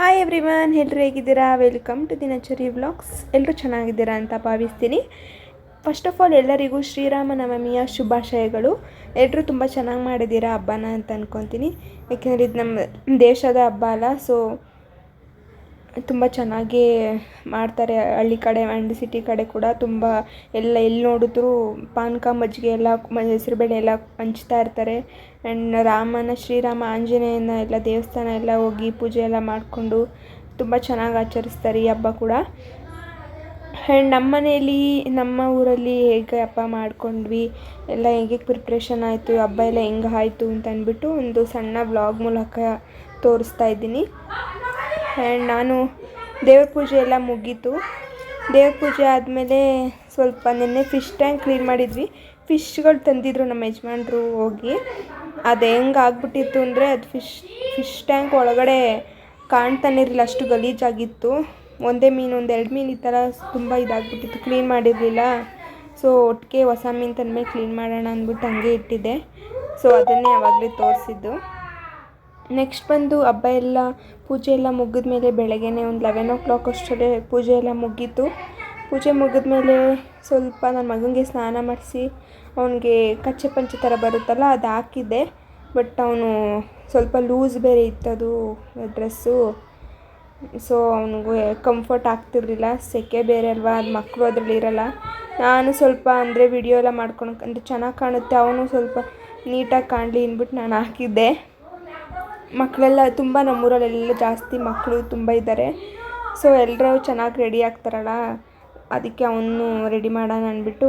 Hi everyone ಎಲ್ಲರೂ ಹೇಗಿದ್ದೀರಾ? Welcome to ದಿನಚರಿ ವ್ಲಾಗ್ಸ್ ಎಲ್ಲರೂ ಚೆನ್ನಾಗಿದ್ದೀರಾ ಅಂತ ಭಾವಿಸ್ತೀನಿ. ಫಸ್ಟ್ ಆಫ್ ಆಲ್ ಎಲ್ಲರಿಗೂ ಶ್ರೀರಾಮನವಮಿಯ ಶುಭಾಶಯಗಳು. ಎಲ್ಲರೂ ತುಂಬ ಚೆನ್ನಾಗಿ ಮಾಡಿದ್ದೀರಾ ಹಬ್ಬನ ಅಂತ ಅಂದ್ಕೊತೀನಿ ಯಾಕೆಂದರೆ ಇದು ನಮ್ಮ ದೇಶದ ಹಬ್ಬ ಅಲ್ಲ ಸೊ ತುಂಬ ಚೆನ್ನಾಗಿ ಮಾಡ್ತಾರೆ. ಹಳ್ಳಿ ಕಡೆ ಆ್ಯಂಡ್ ಸಿಟಿ ಕಡೆ ಕೂಡ ತುಂಬ ಎಲ್ಲ ಎಲ್ಲಿ ನೋಡಿದ್ರು ಪಾನಕ ಮಜ್ಜಿಗೆ ಎಲ್ಲ ಹೆಸರುಬೇಳೆ ಎಲ್ಲ ಹಂಚ್ತಾ ಇರ್ತಾರೆ. ಆ್ಯಂಡ್ ರಾಮನ, ಶ್ರೀರಾಮ, ಆಂಜನೇಯನ ಎಲ್ಲ ದೇವಸ್ಥಾನ ಎಲ್ಲ ಹೋಗಿ ಪೂಜೆ ಎಲ್ಲ ಮಾಡಿಕೊಂಡು ತುಂಬ ಚೆನ್ನಾಗಿ ಆಚರಿಸ್ತಾರೆ ಈ ಹಬ್ಬ ಕೂಡ. ಆ್ಯಂಡ್ ನಮ್ಮ ಮನೆಯಲ್ಲಿ, ನಮ್ಮ ಊರಲ್ಲಿ ಹೇಗೆ ಹಬ್ಬ ಮಾಡ್ಕೊಂಡ್ವಿ, ಎಲ್ಲ ಹೇಗೆ ಪ್ರಿಪ್ರೇಷನ್ ಆಯಿತು, ಹಬ್ಬ ಎಲ್ಲ ಹೆಂಗೆ ಆಯಿತು ಅಂತ ಅಂದ್ಬಿಟ್ಟು ಒಂದು ಸಣ್ಣ ವ್ಲಾಗ್ ಮೂಲಕ ತೋರಿಸ್ತಾ ಇದ್ದೀನಿ. ಆ್ಯಂಡ್ ನಾನು ದೇವ್ರ ಪೂಜೆ ಎಲ್ಲ ಮುಗೀತು. ದೇವ್ರ ಪೂಜೆ ಆದಮೇಲೆ ಸ್ವಲ್ಪ ನಿನ್ನೆ ಫಿಶ್ ಟ್ಯಾಂಕ್ ಕ್ಲೀನ್ ಮಾಡಿದ್ವಿ. ಫಿಶ್ಗಳು ತಂದಿದ್ರು ನಮ್ಮ ಯಜಮಾನ್ರು ಹೋಗಿ. ಅದು ಹೆಂಗೆ ಆಗ್ಬಿಟ್ಟಿತ್ತು ಅಂದರೆ ಅದು ಫಿಶ್ ಫಿಶ್ ಟ್ಯಾಂಕ್ ಒಳಗಡೆ ಕಾಣ್ತಾನೆ ಇರಲಿಲ್ಲ, ಅಷ್ಟು ಗಲೀಜಾಗಿತ್ತು. ಒಂದೇ ಮೀನು, ಒಂದು ಎರಡು ಮೀನು ಈ ಥರ ತುಂಬ ಇದಾಗ್ಬಿಟ್ಟಿತ್ತು ಕ್ಲೀನ್ ಮಾಡಿರಲಿಲ್ಲ. ಸೊ ಒಟ್ಟಿಗೆ ಹೊಸ ಮೀನು ತಂದಮೇಲೆ ಕ್ಲೀನ್ ಮಾಡೋಣ ಅಂದ್ಬಿಟ್ಟು ಹಂಗೆ ಇಟ್ಟಿದ್ದೆ. ಸೊ ಅದನ್ನೇ ಯಾವಾಗಲೇ ತೋರಿಸಿದ್ದು. ನೆಕ್ಸ್ಟ್ ಬಂದು ಹಬ್ಬ ಎಲ್ಲ, ಪೂಜೆ ಎಲ್ಲ ಮುಗಿದ ಮೇಲೆ ಬೆಳಗ್ಗೆನೇ ಒಂದು ಲೆವೆನ್ ಓ ಕ್ಲಾಕ್ ಅಷ್ಟರಲ್ಲೇ ಪೂಜೆ ಎಲ್ಲ ಮುಗೀತು. ಪೂಜೆ ಮುಗಿದ ಮೇಲೆ ಸ್ವಲ್ಪ ನನ್ನ ಮಗನಿಗೆ ಸ್ನಾನ ಮಾಡಿಸಿ, ಅವನಿಗೆ ಕಚ್ಚೆ ಪಂಚೆ ಥರ ಬರುತ್ತಲ್ಲ ಅದು ಹಾಕಿದ್ದೆ. ಬಟ್ ಅವನು ಸ್ವಲ್ಪ ಲೂಸ್ ಬೇರೆ ಇತ್ತದು ಡ್ರೆಸ್ಸು ಸೊ ಅವನಿಗೆ ಕಂಫರ್ಟ್ ಆಗ್ತಿರ್ಲಿಲ್ಲ, ಸೆಕೆ ಬೇರೆ ಅಲ್ವಾ, ಅದು ಮಕ್ಕಳು ಅದರಲ್ಲಿ ಇರಲ್ಲ. ನಾನು ಸ್ವಲ್ಪ ಅಂದರೆ ವಿಡಿಯೋ ಎಲ್ಲ ಮಾಡ್ಕೊಂಡು ಅಂದರೆ ಚೆನ್ನಾಗಿ ಕಾಣುತ್ತೆ, ಅವನು ಸ್ವಲ್ಪ ನೀಟಾಗಿ ಕಾಣಲಿ ಅಂದ್ಬಿಟ್ಟು ನಾನು ಹಾಕಿದ್ದೆ. ಮಕ್ಕಳೆಲ್ಲ ತುಂಬ ನಮ್ಮೂರಲ್ಲೆಲ್ಲ ಜಾಸ್ತಿ ಮಕ್ಕಳು ತುಂಬ ಇದ್ದಾರೆ. ಸೊ ಎಲ್ಲರೂ ಚೆನ್ನಾಗಿ ರೆಡಿ ಆಗ್ತಾರಲ್ಲ. ಅದಕ್ಕೆ ಅವನು ರೆಡಿ ಮಾಡೋಣ ಅಂದ್ಬಿಟ್ಟು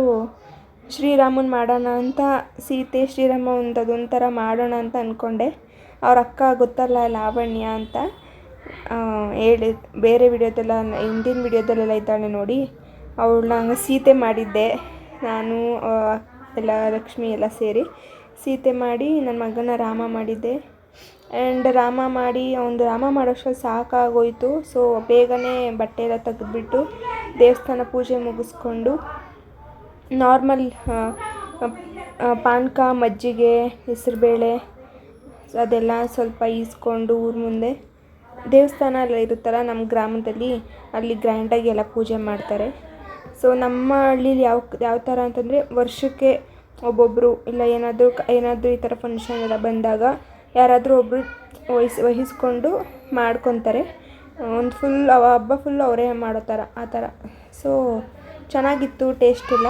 ಶ್ರೀರಾಮನ್ ಮಾಡೋಣ ಅಂತ, ಸೀತೆ ಶ್ರೀರಾಮ ಒಂದು ಅದೊಂಥರ ಮಾಡೋಣ ಅಂತ ಅಂದ್ಕೊಂಡೆ ಅವ್ರ ಅಕ್ಕ ಗೊತ್ತಲ್ಲ ಲಾವಣ್ಯ ಅಂತ. ಹೇಳಿ, ಬೇರೆ ವಿಡಿಯೋದೆಲ್ಲ, ಹಿಂದಿನ ವಿಡಿಯೋದಲ್ಲೆಲ್ಲ ಇದ್ದಾಳೆ ನೋಡಿ. ಅವಳನ್ನ ಹಂಗೆ ಸೀತೆ ಮಾಡಿದ್ದೆ. ನಾನು ಎಲ್ಲ ಲಕ್ಷ್ಮಿ ಎಲ್ಲ ಸೇರಿ ಸೀತೆ ಮಾಡಿ ನನ್ನ ಮಗನ ರಾಮ ಮಾಡಿದ್ದೆ. ಆ್ಯಂಡ್ ರಾಮ ಮಾಡಿ ಒಂದು ರಾಮ ಮಾಡೋಷ್ಟರಲ್ಲಿ ಸಾಕಾಗೋಯಿತು. ಸೊ ಬೇಗನೆ ಬಟ್ಟೆ ಎಲ್ಲ ತೆಗೆದ್ಬಿಟ್ಟು ದೇವಸ್ಥಾನ ಪೂಜೆ ಮುಗಿಸ್ಕೊಂಡು ನಾರ್ಮಲ್ ಪಾನಕ, ಮಜ್ಜಿಗೆ, ಹೆಸರುಬೇಳೆ ಅದೆಲ್ಲ ಸ್ವಲ್ಪ ಈಸ್ಕೊಂಡು ಊರ ಮುಂದೆ ದೇವಸ್ಥಾನ ಎಲ್ಲ ಇರುತ್ತಲ್ಲ ನಮ್ಮ ಗ್ರಾಮದಲ್ಲಿ ಅಲ್ಲಿ ಗ್ರ್ಯಾಂಡಾಗಿ ಎಲ್ಲ ಪೂಜೆ ಮಾಡ್ತಾರೆ. ಸೊ ನಮ್ಮ ಹಳ್ಳೀಲಿ ಯಾವ ಯಾವ ಥರ ಅಂತಂದರೆ ವರ್ಷಕ್ಕೆ ಒಬ್ಬೊಬ್ಬರು ಇಲ್ಲ ಏನಾದರೂ ಏನಾದರೂ ಈ ಥರ ಫಂಕ್ಷನ್ ಎಲ್ಲ ಬಂದಾಗ ಯಾರಾದರೂ ಒಬ್ಬರು ವಹಿಸ್, ವಹಿಸ್ಕೊಂಡು ಮಾಡ್ಕೊತಾರೆ. ಒಂದು ಫುಲ್ ಅವ, ಹಬ್ಬ ಫುಲ್ ಅವರೇ ಮಾಡೋ ಥರ ಆ ಥರ ಸೊ ಚೆನ್ನಾಗಿತ್ತು ಟೇಸ್ಟ್ ಎಲ್ಲ.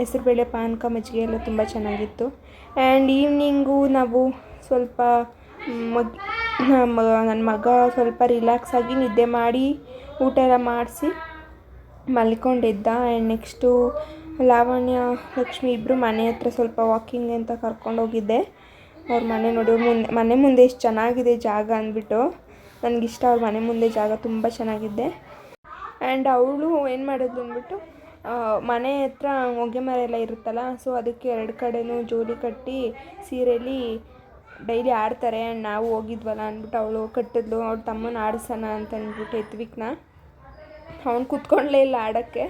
ಹೆಸರುಬೇಳೆ ಪಾನಕ ಮಜ್ಜಿಗೆ ಎಲ್ಲ ತುಂಬ ಚೆನ್ನಾಗಿತ್ತು. ಆ್ಯಂಡ್ ಈವ್ನಿಂಗು ನಾವು ಸ್ವಲ್ಪ ಮಗ್ ನನ್ನ ಮಗ ಸ್ವಲ್ಪ ರಿಲ್ಯಾಕ್ಸ್ ಆಗಿ ನಿದ್ದೆ ಮಾಡಿ ಊಟ ಎಲ್ಲ ಮಾಡಿಸಿ ಮಲ್ಕೊಂಡಿದ್ದ. ಆ್ಯಂಡ್ ನೆಕ್ಸ್ಟು ಲಾವಣ್ಯ, ಲಕ್ಷ್ಮಿ ಇಬ್ಬರು ಮನೆ ಹತ್ರ ಸ್ವಲ್ಪ ವಾಕಿಂಗ್ ಅಂತ ಕರ್ಕೊಂಡೋಗಿದ್ದೆ. ಅವ್ರ ಮನೆ ನೋಡಿ, ಅವ್ರ ಮುಂದೆ, ಮನೆ ಮುಂದೆ ಎಷ್ಟು ಚೆನ್ನಾಗಿದೆ ಜಾಗ ಅಂದ್ಬಿಟ್ಟು. ನನಗಿಷ್ಟ ಅವ್ರ ಮನೆ ಮುಂದೆ ಜಾಗ ತುಂಬ ಚೆನ್ನಾಗಿದೆ. ಆ್ಯಂಡ್ ಅವಳು ಏನು ಮಾಡಿದ್ಲು ಅಂದ್ಬಿಟ್ಟು ಮನೆ ಹತ್ರ ಹೊಗೆ ಮರ ಎಲ್ಲ ಇರುತ್ತಲ್ಲ ಸೊ ಅದಕ್ಕೆ ಎರಡು ಕಡೆನೂ ಜೋಲಿ ಕಟ್ಟಿ ಸೀರೆಯಲ್ಲಿ ಡೈಲಿ ಆಡ್ತಾರೆ ಆ್ಯಂಡ್ ನಾವು ಹೋಗಿದ್ವಲ್ಲ ಅಂದ್ಬಿಟ್ಟು ಅವಳು ಕಟ್ಟಿದ್ಲು, ಅವ್ಳ ತಮ್ಮನ ಆಡಿಸೋಣ ಅಂತ ಅಂದ್ಬಿಟ್ಟು ಎತ್ವಿಕ್ನ. ಅವ್ನು ಕೂತ್ಕೊಳ್ಳೇ ಇಲ್ಲ ಆಡೋಕ್ಕೆ.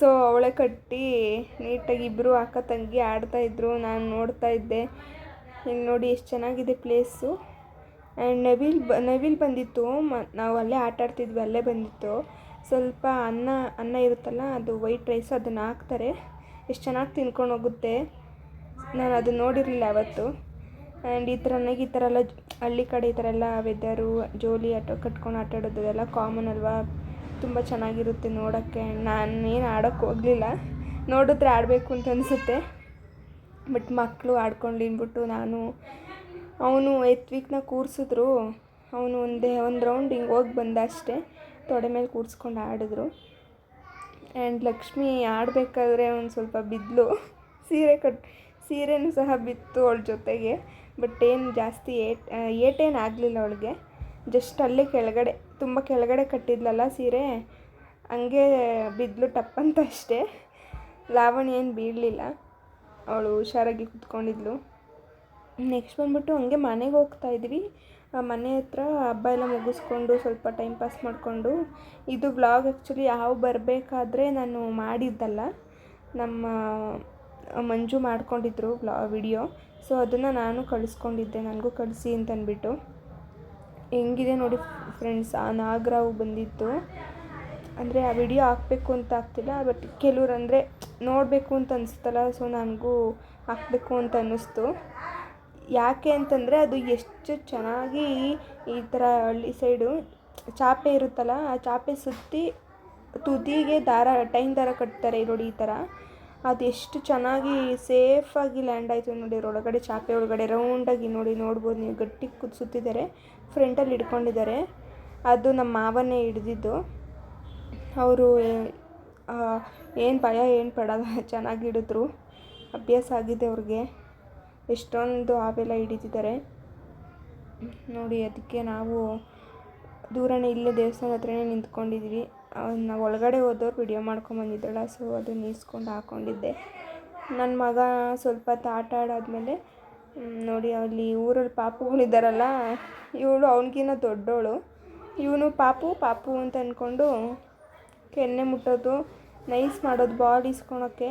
ಸೊ ಅವಳೆ ಕಟ್ಟಿ ನೀಟಾಗಿ ಇಬ್ಬರು ಅಕ್ಕ ತಂಗಿ ಆಡ್ತಾಯಿದ್ರು ನಾನು ನೋಡ್ತಾ ಇದ್ದೆ. ಹಿಂಗೆ ನೋಡಿ ಎಷ್ಟು ಚೆನ್ನಾಗಿದೆ ಪ್ಲೇಸು ಆ್ಯಂಡ್ ನವಿಲ್ ಬ, ನವಿಲ್ ಬಂದಿತ್ತು. ಮ, ನಾವು ಅಲ್ಲೇ ಆಟ ಆಡ್ತಿದ್ವಿ, ಅಲ್ಲೇ ಬಂದಿತ್ತು. ಸ್ವಲ್ಪ ಅನ್ನ ಅನ್ನ ಇರುತ್ತಲ್ಲ, ಅದು ವೈಟ್ ರೈಸ್ ಅದನ್ನು ಹಾಕ್ತಾರೆ. ಎಷ್ಟು ಚೆನ್ನಾಗಿ ತಿನ್ಕೊಂಡು ಹೋಗುತ್ತೆ. ನಾನು ಅದನ್ನ ನೋಡಿರಲಿಲ್ಲ ಅವತ್ತು ಆ್ಯಂಡ್ ಈ ಥರ ನನಗೆ ಈ ಥರ ಎಲ್ಲ ಹಳ್ಳಿ ಕಡೆ ಈ ಥರ ಎಲ್ಲ ವೆದರು ಜೋಲಿ, ಆಟ ಕಟ್ಕೊಂಡು ಆಟ ಆಡೋದು ಅದೆಲ್ಲ ಕಾಮನ್ ಅಲ್ವಾ? ತುಂಬ ಚೆನ್ನಾಗಿರುತ್ತೆ ನೋಡೋಕ್ಕೆ. ನಾನು ಏನು ಆಡೋಕ್ಕೆ ಹೋಗಲಿಲ್ಲ. ನೋಡಿದ್ರೆ ಆಡಬೇಕು ಅಂತ ಅನಿಸುತ್ತೆ. ಬಟ್ ಮಕ್ಕಳು ಆಡ್ಕೊಂಡು ಅಂದ್ಬಿಟ್ಟು ನಾನು ಅವನು ಎತ್ವಿಕ್ನ ಕೂರಿಸಿದ್ರು. ಅವನು ಒಂದೇ, ಒಂದು ರೌಂಡ್ ಹಿಂಗೆ ಹೋಗಿ ಬಂದ ಅಷ್ಟೇ. ತೊಡೆ ಮೇಲೆ ಕೂರಿಸ್ಕೊಂಡು ಆಡಿದ್ರು. ಆ್ಯಂಡ್ ಲಕ್ಷ್ಮಿ ಆಡಬೇಕಾದ್ರೆ ಒಂದು ಸ್ವಲ್ಪ ಬಿದ್ದಲು ಸೀರೆ ಕಟ್, ಸೀರೆನೂ ಸಹ ಬಿತ್ತು ಅವಳ ಜೊತೆಗೆ. ಬಟ್ ಏನು ಜಾಸ್ತಿ ಏಟ್ ಏಟೇನು ಆಗಲಿಲ್ಲ ಅವಳಿಗೆ. ಜಸ್ಟ್ ಅಲ್ಲೇ ಕೆಳಗಡೆ, ತುಂಬ ಕೆಳಗಡೆ ಕಟ್ಟಿದ್ಲಲ್ಲ ಸೀರೆ. ಹಂಗೆ ಬಿದ್ದಲು ಟಪ್ಪಂತ ಅಷ್ಟೇ. ಲಾವಣಿ ಏನು ಬೀಳಲಿಲ್ಲ. ಅವಳು ಹುಷಾರಾಗಿ ಕುತ್ಕೊಂಡಿದ್ಲು. ನೆಕ್ಸ್ಟ್ ಬಂದ್ಬಿಟ್ಟು ಹಂಗೆ ಮನೆಗೆ ಹೋಗ್ತಾ ಇದ್ವಿ. ಮನೆ ಹತ್ರ ಹಬ್ಬ ಎಲ್ಲ ಮುಗಿಸ್ಕೊಂಡು ಸ್ವಲ್ಪ ಟೈಮ್ ಪಾಸ್ ಮಾಡಿಕೊಂಡು, ಇದು ವ್ಲಾಗ್ ಆ್ಯಕ್ಚುಲಿ ಯಾವ ಬರಬೇಕಾದ್ರೆ ನಾನು ಮಾಡಿದ್ದಲ್ಲ. ನಮ್ಮ ಮಂಜು ಮಾಡ್ಕೊಂಡಿದ್ರು ವ್ಲಾ ವಿಡಿಯೋ ಸೊ ಅದನ್ನು ನಾನು ಕಳಿಸ್ಕೊಂಡಿದ್ದೆ, ನನಗೂ ಕಳಿಸಿ ಅಂತಂದ್ಬಿಟ್ಟು ಹೆಂಗಿದೆ ನೋಡಿ ಫ್ರೆಂಡ್ಸ್ ಆ ನಾಗರಾವು ಬಂದಿತ್ತು ಅಂದರೆ ಆ ವಿಡಿಯೋ ಹಾಕಬೇಕು ಅಂತ ಆಗ್ತಿಲ್ಲ ಬಟ್ ಕೆಲವ್ರು ಅಂದರೆ ನೋಡಬೇಕು ಅಂತ ಅನಿಸ್ತಲ್ಲ ಸೊ ನನಗೂ ಹಾಕಬೇಕು ಅಂತ ಅನ್ನಿಸ್ತು. ಯಾಕೆ ಅಂತಂದರೆ ಅದು ಎಷ್ಟು ಚೆನ್ನಾಗಿ ಈ ಥರ ಹಳ್ಳಿ ಸೈಡು ಚಾಪೆ ಇರುತ್ತಲ್ಲ, ಆ ಚಾಪೆ ಸುತ್ತಿ ತುದಿಗೆ ದಾರ ಟೈನ್ ದಾರ ಕಟ್ತಾರೆ ನೋಡಿ ಈ ಥರ ಅದು ಎಷ್ಟು ಚೆನ್ನಾಗಿ ಸೇಫಾಗಿ ಲ್ಯಾಂಡ್ ಆಯಿತು ನೋಡಿ ಒಳಗಡೆ ಚಾಪೆ ಒಳಗಡೆ ರೌಂಡಾಗಿ ನೋಡಿ ನೋಡ್ಬೋದು ನೀವು. ಗಟ್ಟಿ ಕುದ್ ಸುತ್ತಿದ್ದಾರೆ ಫ್ರಂಟಲ್ಲಿ ಹಿಡ್ಕೊಂಡಿದ್ದಾರೆ. ಅದು ನಮ್ಮ ಮಾವನೇ ಹಿಡ್ದಿದ್ದು. ಅವರು ಏನು ಭಯ, ಏನು ಪಡೋಲ್ಲ. ಚೆನ್ನಾಗಿ ಹಿಡಿದ್ರು. ಅಭ್ಯಾಸ ಆಗಿದೆ ಅವ್ರಿಗೆ. ಎಷ್ಟೊಂದು ಹಾವೆಲ್ಲ ಹಿಡಿದಿದ್ದಾರೆ. ನೋಡಿ, ಅದಕ್ಕೆ ನಾವು ದೂರನೇ ಇಲ್ಲೇ ದೇವಸ್ಥಾನ ಹತ್ರನೇ ನಿಂತ್ಕೊಂಡಿದ್ವಿ. ನಾವು ಒಳಗಡೆ ಹೋದವ್ರು ವಿಡಿಯೋ ಮಾಡ್ಕೊಂಬಂದಿದ್ದಳ ಸೊ ಅದನ್ನ ಇಸ್ಕೊಂಡು ಹಾಕ್ಕೊಂಡಿದ್ದೆ ನನ್ನ ಮಗ ಸ್ವಲ್ಪ ಹೊತ್ತು ಆಟ ಆಡಾದ್ಮೇಲೆ ನೋಡಿ, ಅಲ್ಲಿ ಊರಲ್ಲಿ ಪಾಪುಗಳಿದ್ದಾರಲ್ಲ ಇವಳು ಅವನಿಗಿನ್ನ ದೊಡ್ಡವಳು ಇವನು ಪಾಪು ಪಾಪು ಅಂತ ಅಂದ್ಕೊಂಡು ಕೆನ್ನೆ ಮುಟ್ಟೋದು, ನೈಸ್ ಮಾಡೋದು ಬಾಲ್ ಇಸ್ಕೊಳಕ್ಕೆ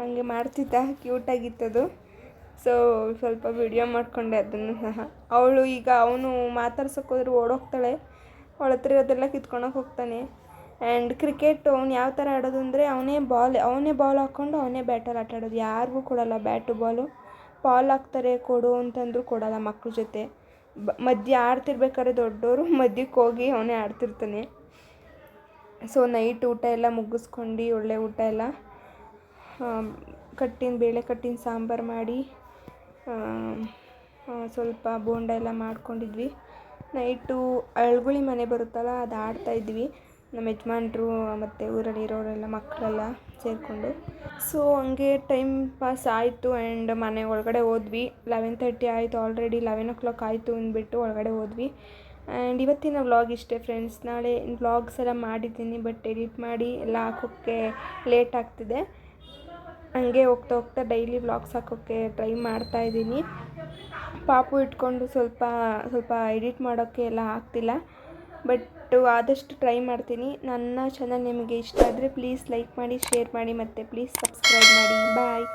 ಹಂಗೆ ಮಾಡ್ತಿದ್ದ ಕ್ಯೂಟಾಗಿತ್ತದು ಸೊ ಸ್ವಲ್ಪ ವಿಡಿಯೋ ಮಾಡಿಕೊಂಡೆ ಅದನ್ನು ಸಹ. ಅವಳು ಈಗ ಅವನು ಮಾತಾಡ್ಸೋಕೆ ಹೋದ್ರೆ ಓಡೋಗ್ತಾಳೆ. ಅವಳ ಹತ್ರ ಅದೆಲ್ಲ ಕಿತ್ಕೊಳಕ್ಕೆ ಹೋಗ್ತಾನೆ. ಆ್ಯಂಡ್ ಕ್ರಿಕೆಟ್ ಅವ್ನು ಯಾವ ಥರ ಆಡೋದು ಅಂದರೆ ಅವನೇ ಬಾಲ್ ಅವನೇ ಬಾಲ್ ಹಾಕ್ಕೊಂಡು ಅವನೇ ಬ್ಯಾಟಲ್ಲಿ ಆಟ ಆಡೋದು. ಯಾರಿಗೂ ಕೊಡಲ್ಲ ಬ್ಯಾಟು ಬಾಲು ಬಾಲ್ ಹಾಕ್ತಾರೆ, ಕೊಡು ಅಂತಂದ್ರು ಕೊಡಲ್ಲ ಮಕ್ಕಳ ಜೊತೆ. ಬ, ಮಧ್ಯೆ ಆಡ್ತಿರ್ಬೇಕಾದ್ರೆ ದೊಡ್ಡವರು ಮಧ್ಯಕ್ಕೆ ಹೋಗಿ ಅವನೇ ಆಡ್ತಿರ್ತಾನೆ. ಸೊ ನೈಟ್ ಊಟ ಎಲ್ಲ ಮುಗಿಸ್ಕೊಂಡು ಒಳ್ಳೆ ಊಟ ಎಲ್ಲ ಕಟ್ಟಿನ ಬೇಳೆ ಕಟ್ಟಿನ ಸಾಂಬಾರು ಮಾಡಿ ಸ್ವಲ್ಪ ಬೋಂಡ ಎಲ್ಲ ಮಾಡ್ಕೊಂಡಿದ್ವಿ. ನೈಟು ಅಳ್ಗುಳಿ ಮನೆ ಬರುತ್ತಲ್ಲ, ಅದು ಆಡ್ತಾ ಇದ್ವಿ. ನಮ್ಮ ಯಜಮಾನ್ರು, ಮತ್ತು ಊರಲ್ಲಿ ಇರೋರೆಲ್ಲ ಮಕ್ಕಳೆಲ್ಲ ಸೇರಿಕೊಂಡು. ಸೊ ಹಂಗೆ ಟೈಮ್ ಪಾಸ್ ಆಯಿತು ಆ್ಯಂಡ್ ಮನೆ ಒಳಗಡೆ ಹೋದ್ವಿ. ಲೆವೆನ್ ತರ್ಟಿ ಆಯಿತು ಆಲ್ರೆಡಿ ಲೆವೆನ್ ಓ ಕ್ಲಾಕ್ ಆಯಿತು ಅಂದ್ಬಿಟ್ಟು ಒಳಗಡೆ ಹೋದ್ವಿ. ಆ್ಯಂಡ್ ಇವತ್ತಿನ ವ್ಲಾಗ್ ಇಷ್ಟೇ ಫ್ರೆಂಡ್ಸ್ ನಾಳೆ ವ್ಲಾಗ್ಸ್ ಎಲ್ಲ ಮಾಡಿದ್ದೀನಿ ಬಟ್ ಎಡಿಟ್ ಮಾಡಿ ಎಲ್ಲ ಹಾಕೋಕ್ಕೆ ಲೇಟ್ ಆಗ್ತಿದೆ. ಹಂಗೆ ಹೋಗ್ತಾ ಹೋಗ್ತಾ ಡೈಲಿ ವ್ಲಾಗ್ಸ್ ಹಾಕೋಕ್ಕೆ ಟ್ರೈ ಮಾಡ್ತಾ ಇದ್ದೀನಿ. ಪಾಪು ಇಟ್ಕೊಂಡು ಸ್ವಲ್ಪ ಸ್ವಲ್ಪ ಎಡಿಟ್ ಮಾಡೋಕ್ಕೆ ಎಲ್ಲ ಆಗ್ತಿಲ್ಲ. ಬಟ್ ಆದಷ್ಟು ಟ್ರೈ ಮಾಡ್ತೀನಿ. ನನ್ನ ಚಾನಲ್ ನಿಮಗೆ ಇಷ್ಟ ಆದರೆ ಪ್ಲೀಸ್ ಲೈಕ್ ಮಾಡಿ ಶೇರ್ ಮಾಡಿ, ಮತ್ತು ಪ್ಲೀಸ್ ಸಬ್ಸ್ಕ್ರೈಬ್ ಮಾಡಿ. ಬಾಯ್